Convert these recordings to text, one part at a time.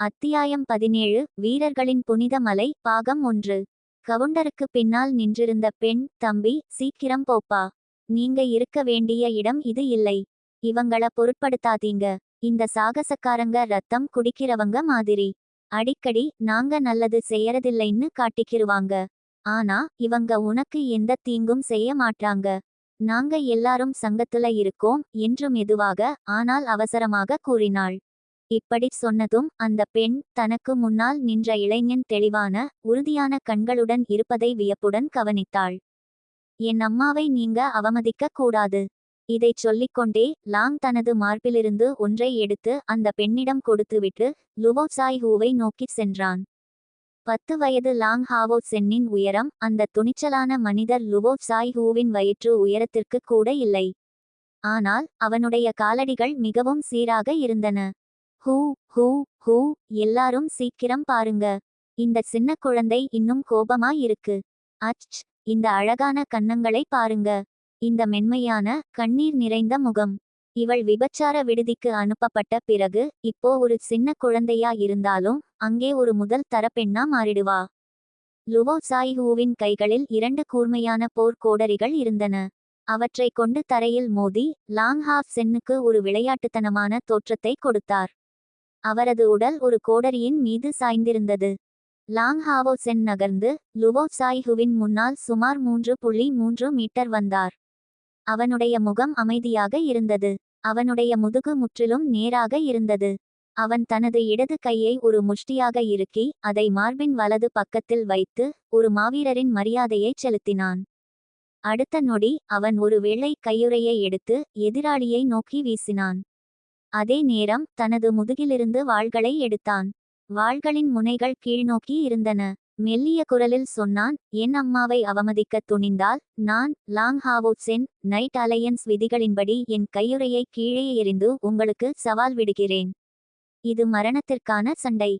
அத்தியாயம் பதினேழு வீரர்களின் புனித மலை பாகம் ஒன்று. கவுண்டருக்கு பின்னால் நின்றிருந்த பெண் தம்பி சீக்கிரம் போப்பா. நீங்க இருக்க வேண்டிய இடம் இது இல்லை. இவங்கள பொருட்படுத்தாதீங்க. இந்த சாகசக்காரங்க ரத்தம் குடிக்கிறவங்க மாதிரி. அடிக்கடி நாங்க நல்லது செய்யறதில்லைன்னு காட்டிக்கிருவாங்க. ஆனா இவங்க உனக்கு எந்த தீங்கும் செய்ய மாட்டாங்க. நாங்க எல்லாரும் சங்கத்துல இருக்கோம் என்று மெதுவாக ஆனால் அவசரமாக கூறினாள். இப்படி சொன்னதும் அந்த பெண் தனக்கு முன்னால் நின்ற இளைஞன் தெளிவான உறுதியான கண்களுடன் இருப்பதை வியப்புடன் கவனித்தாள். என் அம்மாவை நீங்க அவமதிக்க கூடாது. இதைச் சொல்லிக்கொண்டே லாங் தனது மார்பிலிருந்து ஒன்றை எடுத்து அந்த பெண்ணிடம் கொடுத்துவிட்டு லுவோசாய் ஹூவை நோக்கிச் சென்றான். பத்து வயது லாங் ஹாவோ சென்னின் உயரம் அந்த துணிச்சலான மனிதர் லுவோ சாய் ஹூவின் வயிற்று உயரத்திற்கு கூட இல்லை. ஆனால் அவனுடைய காலடிகள் மிகவும் சீராக இருந்தன. ஹூ ஹூ ஹூ எல்லாரும் சீக்கிரம் பாருங்க. இந்த சின்ன குழந்தை இன்னும் கோபமா இருக்கு. அச் இந்த அழகான கன்னங்களை பாருங்க. இந்த மென்மையான கண்ணீர் நிறைந்த முகம். இவள் விபச்சார விடுதிக்கு அனுப்பப்பட்ட பிறகு இப்போ ஒரு சின்ன குழந்தையா இருந்தாலும் அங்கே ஒரு முதல் தரப்பெண்ணா பெண்ணா மாறிடுவா. லுவோ சாய்ஹூவின் கைகளில் இரண்டு கூர்மையான போர் கோடரிகள் இருந்தன. அவற்றை கொண்டு தரையில் மோதி லாங் ஹாஃப் சென்னுக்கு ஒரு விளையாட்டுத்தனமான தோற்றத்தை கொடுத்தார். அவரது உடல் ஒரு கோடரியின் மீது சாய்ந்திருந்தது. லாங் ஹாவோ சென் நகர்ந்து லுவோ சாய்ஹுவின் முன்னால் சுமார் மூன்று புள்ளி மூன்று மீட்டர் வந்தார். அவனுடைய முகம் அமைதியாக இருந்தது. அவனுடைய முதுகு முற்றிலும் நேராக இருந்தது. அவன் தனது இடது கையை ஒரு முஷ்டியாக இறுக்கி அதை மார்பின் வலது பக்கத்தில் வைத்து ஒரு மாவீரரின் மரியாதையைச் செலுத்தினான். அடுத்த நொடி அவன் ஒரு வெள்ளை கையுறையை எடுத்து எதிராளியை நோக்கி வீசினான். அதே நேரம் தனது முதுகிலிருந்து வாள்களை எடுத்தான். வாள்களின் முனைகள் கீழ்நோக்கி இருந்தன. மெல்லிய குரலில் சொன்னான் என் அம்மாவை அவமதிக்க துணிந்தால் நான் லாங் ஹாவோட்ஸின் நைட் அலையன்ஸ் விதிகளின்படி என் கையுறையை கீழே எறிந்து உங்களுக்கு சவால் விடுகிறேன். இது மரணத்திற்கான சண்டை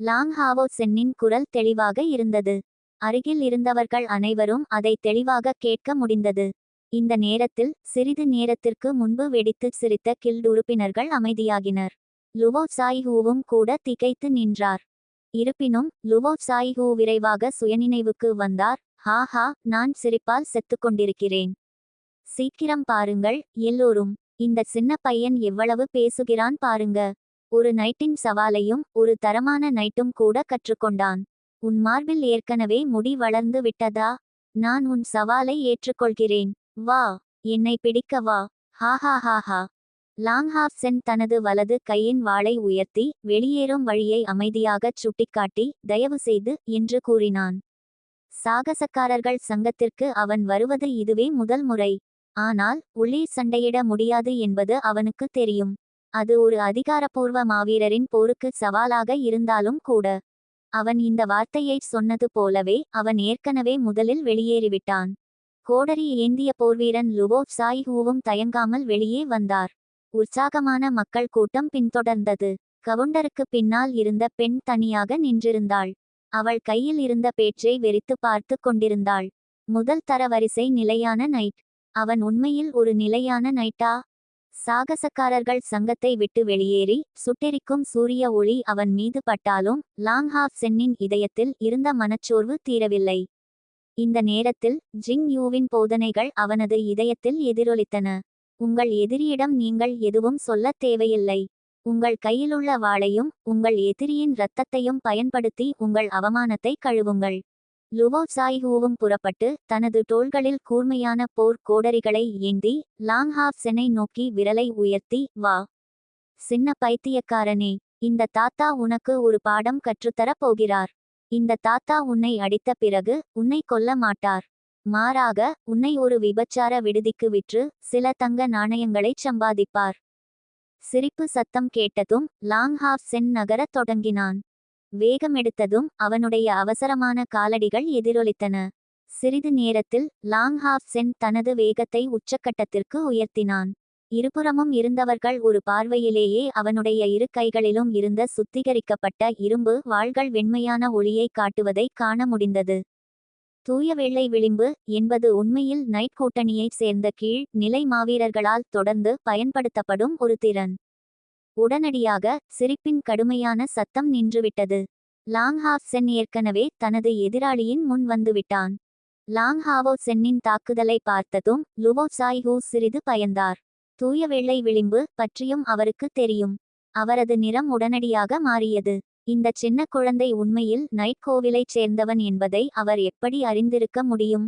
லாங் ஹாவோட்ஸென்னின் குரல் தெளிவாக இருந்தது. அருகில் இருந்தவர்கள் அனைவரும் அதை தெளிவாக கேட்க முடிந்தது. இந்த நேரத்தில் சிறிது நேரத்திற்கு முன்பு வெடித்துச் சிரித்த கில்ட் உறுப்பினர்கள் அமைதியாகினர். லுவோ சாய்ஹூவும் கூட திகைத்து நின்றார். இருப்பினும் லுவோ சாய்ஹூ விரைவாக சுயநினைவுக்கு வந்தார். ஹாஹா நான் சிரிப்பால் செத்துக்கொண்டிருக்கிறேன் சீக்கிரம் பாருங்கள் எல்லோரும். இந்த சின்ன பையன் எவ்வளவு பேசுகிறான் பாருங்க. ஒரு நைட்டின் சவாலையும் ஒரு தரமான நைட்டும் கூட கற்றுக்கொண்டான். உன் மார்பில் ஏற்கனவே முடி வளர்ந்து விட்டதா? நான் உன் சவாலை ஏற்றுக்கொள்கிறேன். வா என்னை பிடிக்க வா. ஹாஹாஹாஹா ஹாஹா லாங்ஹாஃப் சென் தனது வலது கையின் வாளை உயர்த்தி வெளியேறும் வழியை அமைதியாகச் சுட்டிக்காட்டி தயவு செய்து என்று கூறினான். சாகசக்காரர்கள் சங்கத்திற்கு அவன் வருவது இதுவே முதல் முறை. ஆனால் உள்ளே சண்டையிட முடியாது என்பது அவனுக்கு தெரியும். அது ஒரு அதிகாரப்பூர்வ மாவீரரின் போருக்கு சவாலாக இருந்தாலும் கூட. அவன் இந்த வார்த்தையைச் சொன்னது போலவே அவன் ஏற்கனவே முதலில் வெளியேறிவிட்டான். கோடரி ஏந்திய போர்வீரன் லுவோப் சாய் ஹூவும் தயங்காமல் வெளியே வந்தார். உற்சாகமான மக்கள் கூட்டம் பின்தொடர்ந்தது. கவுண்டருக்கு பின்னால் இருந்த பெண் தனியாக நின்றிருந்தாள். அவள் கையில் இருந்த பேற்றை வெறித்து பார்த்து கொண்டிருந்தாள். முதல் தர வரிசை நிலையான நைட். அவன் உண்மையில் ஒரு நிலையான நைட்டா? சாகசக்காரர்கள் சங்கத்தை விட்டு வெளியேறி சுட்டெரிக்கும் சூரிய ஒளி அவன் மீது பட்டாலும் லாங்ஹாஃப் சென்னின் இதயத்தில் இருந்த மனச்சோர்வு தீரவில்லை. இந்த நேரத்தில் ஜிங் யூவின் போதனைகள் அவனது இதயத்தில் எதிரொலித்தன. உங்கள் எதிரியிடம் நீங்கள் எதுவும் சொல்லத் தேவையில்லை. உங்கள் கையிலுள்ள வாளையும் உங்கள் எதிரியின் இரத்தத்தையும் பயன்படுத்தி உங்கள் அவமானத்தை கழுவுங்கள் லுவோ சாய் ஹூவும் புறப்பட்டு தனது தோள்களில் கூர்மையான போர் கோடரிகளை ஏந்தி லாங்ஹாஃப் செனை நோக்கி விரலை உயர்த்தி வா. சின்ன பைத்தியக்காரனே. இந்த தாத்தா உனக்கு ஒரு பாடம் கற்றுத்தரப் போகிறார். இந்த தாத்தா உன்னை அடித்த பிறகு உன்னை கொல்ல மாட்டார். மாறாக உன்னை ஒரு விபச்சார விடுதிக்கு விற்று சில தங்க நாணயங்களைச் சம்பாதிப்பார். சிரிப்பு சத்தம் கேட்டதும் லாங் ஹாஃப் சென் நகரத் தொடங்கினான். வேகமெடுத்ததும் அவனுடைய அவசரமான காலடிகள் எதிரொலித்தன. சிறிது நேரத்தில் லாங் ஹாஃப் சென் தனது வேகத்தை உச்சக்கட்டத்திற்கு உயர்த்தினான். இருபுறமும் இருந்தவர்கள் ஒரு பார்வையிலேயே அவனுடைய இரு கைகளிலும் இருந்த சுத்திகரிக்கப்பட்ட இரும்பு வாள்கள் வெண்மையான ஒளியை காட்டுவதை காண முடிந்தது. தூய வெள்ளை விளிம்பு என்பது உண்மையில் நைட் கூட்டணியைச் சேர்ந்த கீழ் நிலை மாவீரர்களால் தொடர்ந்து பயன்படுத்தப்படும் ஒரு திறன். உடனடியாக சிரிப்பின் கடுமையான சத்தம் நின்றுவிட்டது. லாங்ஹாவ் சென் ஏற்கனவே தனது எதிராளியின் முன் வந்துவிட்டான். லாங்ஹாவோ சென்னின் தாக்குதலை பார்த்ததும் லுவோ சாய் ஹூ சிறிது பயந்தார். தூய வெள்ளை விளிம்பு பற்றியும் அவருக்கு தெரியும். அவரது நிறம் உடனடியாக மாறியது. இந்த சின்ன குழந்தை உண்மையில் நைட் கோவிலைச் சேர்ந்தவன் என்பதை அவர் எப்படி அறிந்திருக்க முடியும்?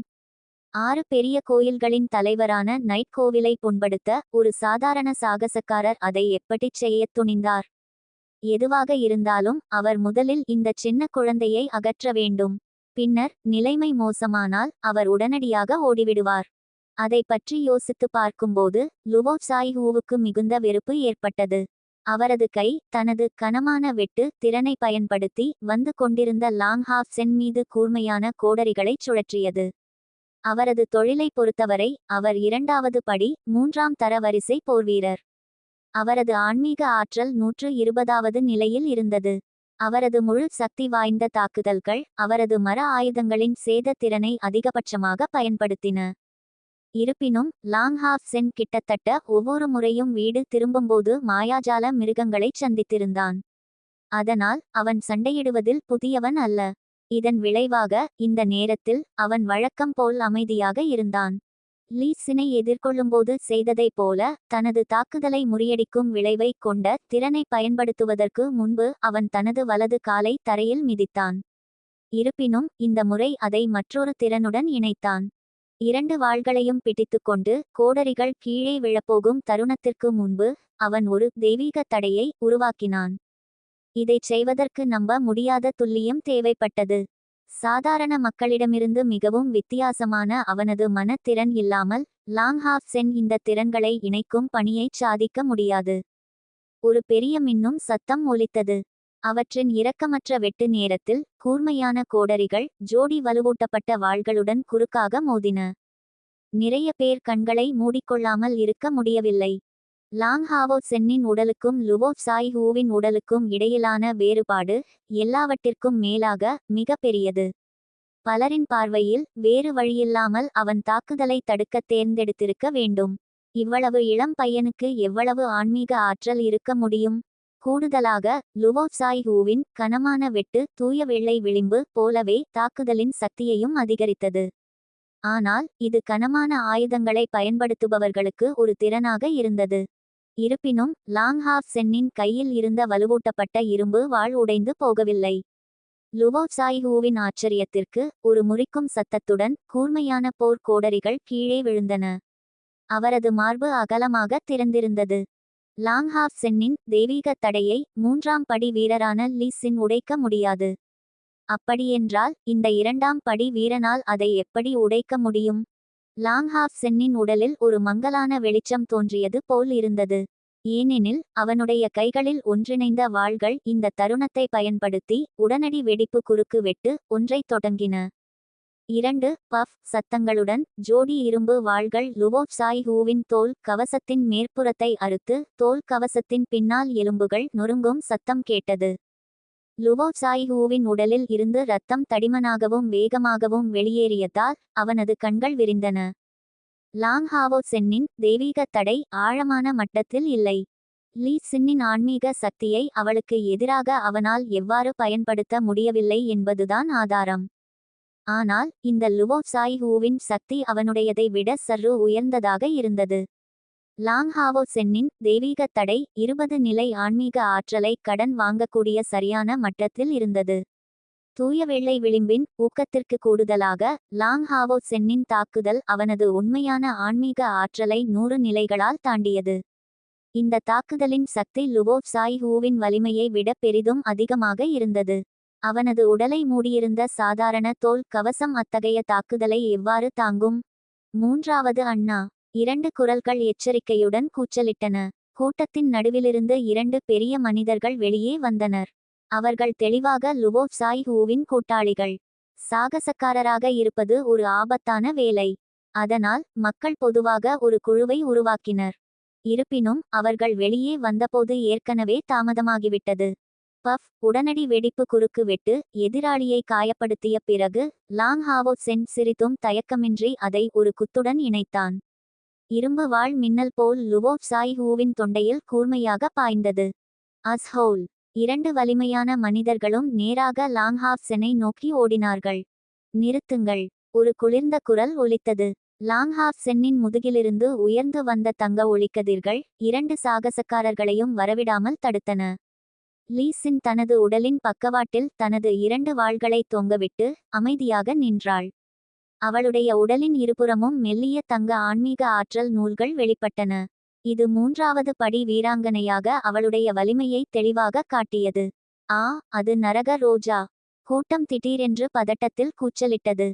ஆறு பெரிய கோயில்களின் தலைவரான நைட் கோவிலை புண்படுத்த ஒரு சாதாரண சாகசக்காரர் அதை எப்படிச் செய்யத் துணிந்தார்? எதுவாக இருந்தாலும் அவர் முதலில் இந்த சின்ன குழந்தையை அகற்ற வேண்டும். பின்னர் நிலைமை மோசமானால் அவர் உடனடியாக ஓடிவிடுவார். அதை பற்றி யோசித்து பார்க்கும்போது லுவோப் சாய் ஹூவுக்கு மிகுந்த வெறுப்பு ஏற்பட்டது. அவரது கை தனது கனமான வெட்டு திறனை பயன்படுத்தி வந்து கொண்டிருந்த லாங் ஹாஃப் சென் மீது கூர்மையான கோடரிகளைச் சுழற்றியது. அவரது தொழிலை பொறுத்தவரை அவர் இரண்டாவது படி மூன்றாம் தர வரிசை போர்வீரர். அவரது ஆன்மீக ஆற்றல் நூற்று இருபதாவது நிலையில் இருந்தது. அவரது முழு சக்தி வாய்ந்த தாக்குதல்கள் அவரது மர ஆயுதங்களின் சேத திறனை அதிகபட்சமாக பயன்படுத்தின. இருப்பினும் லாங் ஹாஃப் சென் கிட்டத்தட்ட ஒவ்வொரு முறையும் வீடு திரும்பும்போது மாயாஜால மிருகங்களைச் சந்தித்திருந்தான். அதனால் அவன் சண்டையிடுவதில் புதியவன் அல்ல. இதன் விளைவாக இந்த நேரத்தில் அவன் வழக்கம் போல் அமைதியாக இருந்தான். லீஸினை எதிர்கொள்ளும்போது செய்ததைப் போல தனது தாக்குதலை முறியடிக்கும் விளைவை கொண்ட திறனை பயன்படுத்துவதற்கு முன்பு அவன் தனது வலது காலை தரையில் மிதித்தான். இருப்பினும் இந்த முறை அதை மற்றொரு திறனுடன் இணைத்தான். இரண்டு வாள்களையும் பிடித்துக்கொண்டு கோடரிகள் கீழே விழப்போகும் தருணத்திற்கு முன்பு அவன் ஒரு தெய்வீக தடையை உருவாக்கினான். இதைச் செய்வதற்கு நம்ப முடியாத துல்லியம் தேவைப்பட்டது. சாதாரண மக்களிடமிருந்து மிகவும் வித்தியாசமான அவனது மனத்திறன் இல்லாமல் லாங் ஹாஃப் சென் இந்த திறன்களை இணைக்கும் பணியைச் சாதிக்க முடியாது. ஒரு பெரிய மின்னும் சத்தம் ஒலித்தது. அவற்றின் இரக்கமற்ற வெட்டு நேரத்தில் கூர்மையான கோடரிகள் ஜோடி வலுவூட்டப்பட்ட வாள்களுடன் குறுக்காக மோதின. நிறைய பேர் கண்களை மூடிக்கொள்ளாமல் இருக்க முடியவில்லை. லாங் ஹாவோ சென்னின் உடலுக்கும் லுவோ சாய் ஹூவின் உடலுக்கும் இடையிலான வேறுபாடு எல்லாவற்றிற்கும் மேலாக மிக பெரியது. பலரின் பார்வையில் வேறு வழியில்லாமல் அவன் தாக்குதலை தடுக்க தேர்ந்தெடுத்திருக்க வேண்டும். இவ்வளவு இளம் பையனுக்கு எவ்வளவு ஆன்மீக ஆற்றல் இருக்க முடியும்? கூடுதலாக லுவோ ஹூவின் கனமான வெட்டு தூய வெள்ளை விளிம்பு போலவே தாக்குதலின் சக்தியையும் அதிகரித்தது. ஆனால் இது கனமான ஆயுதங்களை பயன்படுத்துபவர்களுக்கு ஒரு திறனாக இருந்தது. இருப்பினும் லாங் ஹாஃப் சென்னின் கையில் இருந்த வலுவூட்டப்பட்ட இரும்பு வாழ் உடைந்து போகவில்லை. லுவோ ஹூவின் ஆச்சரியத்திற்கு ஒரு முறிக்கும் சத்தத்துடன் கூர்மையான போர் கோடரிகள் கீழே விழுந்தன. அவரது மார்பு அகலமாக திறந்திருந்தது. லாங் ஹாஃப் சென்னின் தெய்வீக தடையை மூன்றாம் படி வீரரான லீஸின் உடைக்க முடியாது. அப்படியென்றால் இந்த இரண்டாம் படி வீரனால் அதை எப்படி உடைக்க முடியும்? லாங்ஹாஃப் சென்னின் உடலில் ஒரு மங்கலான வெளிச்சம் தோன்றியது போல் இருந்தது. ஏனெனில் அவனுடைய கைகளில் ஒன்றிணைந்த வாள்கள் இந்த தருணத்தை பயன்படுத்தி உடனடி வெடிப்பு குறுக்கு வெட்டு ஒன்றை தொடங்கின. இரண்டு பஃப் சத்தங்களுடன் ஜோடி இரும்பு வாள்கள் லுவோ சாய்ஹூவின் தோல் கவசத்தின் மேற்புறத்தை அறுத்து தோல் கவசத்தின் பின்னால் எலும்புகள் நொறுங்கும் சத்தம் கேட்டது. லுவோ சாய் ஹூவின் உடலில் இருந்து ரத்தம் தடிமனாகவும் வேகமாகவும் வெளியேறியதால் அவனது கண்கள் விரிந்தன. லாங் ஹாவோ சென்னின் தெய்வீக தடை ஆழமான மட்டத்தில் இல்லை. லீ சின்னின் ஆன்மீக சக்தியை அவளுக்கு எதிராக அவனால் எவ்வாறு பயன்படுத்த முடியவில்லை என்பதுதான் ஆதாரம். ஆனால் இந்த லுவோ சாய்ஹூவின் சக்தி அவனுடையதை விட சற்று உயர்ந்ததாக இருந்தது. லாங்ஹாவோ சென்னின் தெய்வீக தடை இருபது நிலை ஆன்மீக ஆற்றலை கடன் வாங்கக்கூடிய சரியான மட்டத்தில் இருந்தது. தூய வெள்ளை விளிம்பின் ஊக்கத்திற்கு கூடுதலாக லாங்ஹாவோ சென்னின் தாக்குதல் அவனது உண்மையான ஆன்மீக ஆற்றலை நூறு நிலைகளால் தாண்டியது. இந்த தாக்குதலின் சக்தி லுவோ சாய் ஹூவின் வலிமையை விட பெரிதும் அதிகமாக இருந்தது. அவனது உடலை மூடியிருந்த சாதாரண தோல் கவசம் அத்தகைய தாக்குதலை எவ்வாறு தாங்கும்? மூன்றாவது அண்ணா இரண்டு குரல்கள் எச்சரிக்கையுடன் கூச்சலிட்டன. கூட்டத்தின் நடுவிலிருந்து இரண்டு பெரிய மனிதர்கள் வெளியே வந்தனர். அவர்கள் தெளிவாக லுவோ சாய் ஹூவின் கூட்டாளிகள். சாகசக்காரராக இருப்பது ஒரு ஆபத்தான வேலை. அதனால் மக்கள் பொதுவாக ஒரு குழுவை உருவாக்கினர். இருப்பினும் அவர்கள் வெளியே வந்தபோது ஏற்கனவே தாமதமாகிவிட்டது. பஃப் உடனடி வெடிப்பு குறுக்கு வெட்டு எதிராளியை காயப்படுத்திய பிறகு லாங் ஹாவோ சென் சிரித்தும் தயக்கமின்றி அதை ஒரு குத்துடன் இணைத்தான். இரும்பு வாழ் மின்னல் போல் லுவோ சாய் ஹூவின் தொண்டையில் கூர்மையாக பாய்ந்தது. அஸ்ஹோல் இரண்டு வலிமையான மனிதர்களும் நேராக லாங்ஹாப்செனை நோக்கி ஓடினார்கள். நிறுத்துங்கள். ஒரு குளிர்ந்த குரல் ஒலித்தது. லாங்ஹாப்சென்னின் முதுகிலிருந்து உயர்ந்து வந்த தங்க ஒளிக்கதிர்கள் இரண்டு சாகசக்காரர்களையும் வரவிடாமல் தடுத்தன. லீசின் தனது உடலின் பக்கவாட்டில் தனது இரண்டு வாள்களை தொங்கவிட்டு அமைதியாக நின்றாள். அவளுடைய உடலின் இருபுறமும் மெல்லிய தங்க ஆன்மீக ஆற்றல் நூல்கள் வெளிப்பட்டன. இது மூன்றாவது படி வீராங்கனையாக அவளுடைய வலிமையை தெளிவாக காட்டியது. ஆ அது நரக ரோஜா. கூட்டம் திடீரென்று பதட்டத்தில் கூச்சலிட்டது.